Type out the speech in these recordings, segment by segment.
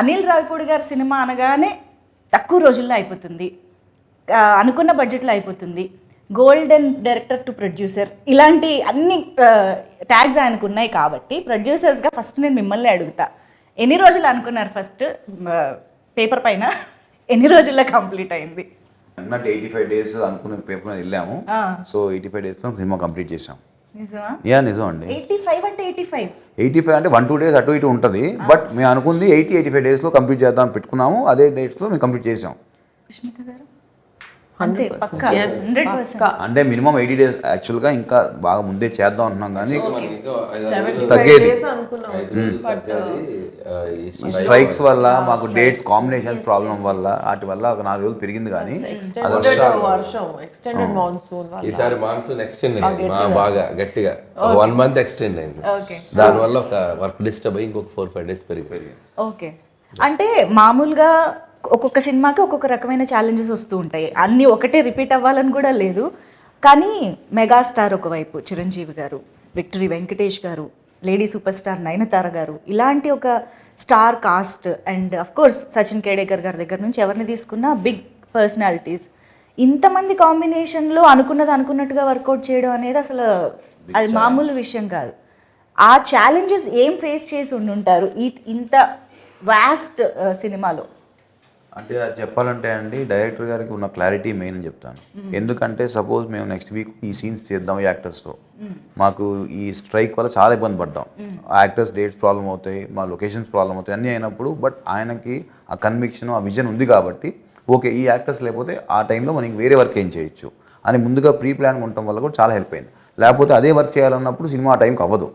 అనిల్ రావిపూడి గారి సినిమా అనగానే తక్కువ రోజుల్లో అయిపోతుంది. అనుకున్న బడ్జెట్లో అయిపోతుంది. Golden director to producer. ఇలాంటి అన్ని ట్యాగ్స్ ఆయనకు ఉన్నాయి కాబట్టి ప్రొడ్యూసర్స్గా ఫస్ట్ నేను మిమ్మల్ని అడుగుతా. ఎన్ని రోజులు అనుకున్నారు ఫస్ట్? పేపర్ పైన ఎన్ని రోజుల్లో కంప్లీట్ అయింది? ఎయిటీ ఫైవ్ డేస్ అనుకున్న పేపర్ వెళ్ళాము. సో ఎయిటీ ఫైవ్ డేస్లో సినిమా కంప్లీట్ చేసాం నిజమా యా నిజం అండి. ఎయిటీ ఫైవ్ అంటే ఎయిటీ ఫైవ్. ఎయిటీ ఫైవ్ అంటే వన్ టూ డేస్ అటు ఇటు ఉంటుంది. బట్ మేము అనుకుంది ఎయిటీ ఎయిటీ ఫైవ్ డేస్లో కంప్లీట్ చేద్దాం పెట్టుకున్నాము. అదే డేట్స్లో మేము కంప్లీట్ చేసాం. గారు? అంటే మినిమం ఎయిటీ డేస్ యాక్చువల్గా ఇంకా బాగా ముందే చేద్దాం అంటున్నాం కానీ తగ్గేది. డేస్ అనుకున్నాం. బట్ ఈ స్ట్రైక్స్ వల్ల మాకు డేట్స్ కాంబినేషన్ ప్రాబ్లం వల్ల వాటి వల్ల ఒక నాలుగు రోజులు పెరిగింది కానీ వల్ల. ఈసారి మాన్సూన్ ఎక్స్టెండ్ అయింది. మా బాగా గట్టిగా. వన్ మంత్ ఎక్స్టెండ్ అయింది. ఓకే దానివల్ల ఒక వర్క్ డిస్టర్బ్ అయ్యి ఇంకొక ఫోర్ ఫైవ్ డేస్ పెరిగిపోయింది ఓకే అంటే మామూలుగా ఒక్కొక్క సినిమాకి ఒక్కొక్క రకమైన ఛాలెంజెస్ వస్తూ ఉంటాయి. అన్నీ ఒకటే రిపీట్ అవ్వాలని కూడా లేదు. కానీ మెగాస్టార్ ఒకవైపు చిరంజీవి గారు విక్టరీ వెంకటేష్ గారు లేడీ సూపర్ స్టార్ నయనతార గారు ఇలాంటి ఒక star cast and of course Sachin Khedekar గారి దగ్గర నుంచి ఎవరిని తీసుకున్నా బిగ్ పర్సనాలిటీస్ ఇంతమంది కాంబినేషన్లో అనుకున్నది అనుకున్నట్టుగా వర్కౌట్ చేయడం అనేది అసలు అది మామూలు విషయం కాదు. ఆ ఛాలెంజెస్ ఏం ఫేస్ చేసి ఉండుంటారు? ఈ ఇంత వాస్ట్ సినిమాలో అంటే అది చెప్పాలంటే అండి డైరెక్టర్ గారికి ఉన్న క్లారిటీ మెయిన్ అని చెప్తాను. ఎందుకంటే సపోజ్ మేము నెక్స్ట్ వీక్ ఈ సీన్స్ చేద్దాం ఈ యాక్టర్స్తో. మాకు ఈ స్ట్రైక్ వల్ల చాలా ఇబ్బంది పడ్డాం. ఆ యాక్టర్స్ డేట్స్ ప్రాబ్లం అవుతాయి మా లొకేషన్స్ ప్రాబ్లం అవుతాయి అన్నీ అయినప్పుడు బట్ ఆయనకి ఆ కన్విక్షన్ ఆ విజన్ ఉంది కాబట్టి ఓకే ఈ యాక్టర్స్ లేకపోతే ఆ టైంలో మనకి వేరే వర్క్ ఏం చేయొచ్చు అని ముందుగా ప్రీ ప్లాన్ ఉండటం వల్ల కూడా చాలా హెల్ప్ అయింది. లేకపోతే అదే వర్క్ చేయాలన్నప్పుడు సినిమా టైంకి అవ్వదు.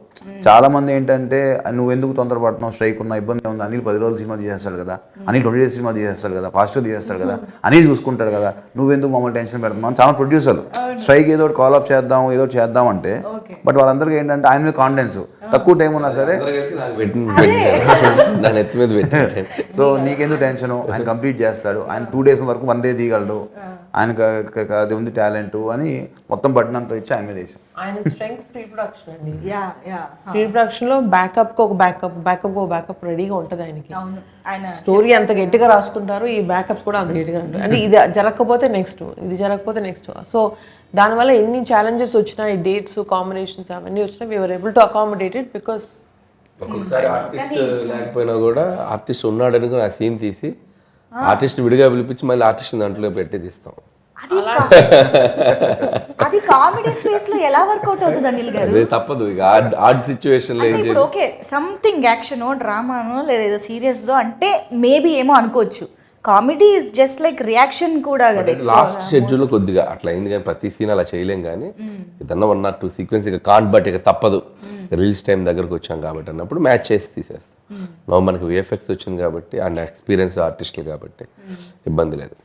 చాలా మంది ఏంటంటే నువ్వు ఎందుకు తొందరపడుతున్నావు? స్ట్రైక్ ఉన్న ఇబ్బంది ఉంది? అనిల్ పది రోజులు సినిమా తీసేస్తాడు కదా. అనిల్ ట్వంటీ డేస్ సినిమా తీసేస్తాడు కదా ఫాస్ట్గా తీసేస్తాడు కదా. అనిల్ చూసుకుంటాడు కదా నువ్వెందుకు మమ్మల్ని టెన్షన్ పెడుతున్నావు? చాలా ప్రొడ్యూసర్లు. స్ట్రైక్ ఏదో కాల్ ఆఫ్ చేద్దాం ఏదో చేద్దాం అంటే బట్ వాళ్ళందరికీ ఏంటంటే ఆయన మీద కాన్ఫిడెన్స్. తక్కువ టైం ఉన్నా సరే పెట్టి. నా నెత్తి మీద పెట్టారు సో నీకెందుకు టెన్షన్ ఆయన కంప్లీట్ చేస్తాడు. ఆయన టూ డేస్ వరకు వన్ డే తీయగలడు. ఆయనకు అది ఉంది టాలెంట్ అని మొత్తం బట్టినంత ఇచ్చి ఆయన మీద వేసాం ఆయన స్ట్రెంగ్త్ ప్రీ ప్రొడక్షన్ అండి. యా యా ప్రీ ప్రొడక్షన్లో బ్యాకప్కి ఒక బ్యాకప్ బ్యాకప్ ఒక బ్యాకప్ రెడీగా ఉంటది ఆయనకి. స్టోరీ అంత గట్టిగా రాసుకుంటారు ఈ బ్యాకప్స్ కూడా అంత గట్టిగా ఉంటాయి. అంటే ఇది జరగకపోతే నెక్స్ట్ ఇది జరగకపోతే నెక్స్ట్ సో దానివల్ల ఎన్ని ఛాలెంజెస్ వచ్చినా ఈ డేట్స్ కాంబినేషన్స్ అవన్నీ వచ్చినా we're able to accommodate it because ఒక్కొక్కసారి ఆర్టిస్ట్ లేకపోయినా కూడా ఆర్టిస్ట్ ఉన్నాడు అనుకుని ఆ సీన్ తీసి ఆర్టిస్ట్ విడిగా పిలిపించి మళ్ళీ ఆర్టిస్ట్ దాంట్లో పెట్టి తీస్తాం అది కామెడీ స్పేస్లో ఎలా వర్కౌట్ అవుతుంది అనిల్ గారు? అదే తప్పదు ఇక ఆడ్ ఆడ్ సిచ్యువేషన్లో ఇప్పుడు ఓకే సంథింగ్ యాక్షనో డ్రామానో లేదా ఏదో సీరియస్దో అంటే మేబీ ఏమో అనుకోవచ్చు. Comedy is just like reaction కూడా కదా లాస్ట్ షెడ్యూల్ కొద్దిగా అట్లా అయింది కానీ ప్రతి సీన్ అలా చేయలేం కానీ ఏదన్నా వన్ ఆర్ టూ సీక్వెన్స్ ఇక కాంట్ బట్ ఇక తప్పదు. రిలీజ్ టైం దగ్గరకు వచ్చాం కాబట్టి అన్నప్పుడు మ్యాచ్ చేసి తీసేస్తాం. నవ్వు మనకి విఎఫ్ఎక్స్ వచ్చింది కాబట్టి అండ్ ఎక్స్పీరియన్స్ ఆర్టిస్టులు కాబట్టి ఇబ్బంది లేదు.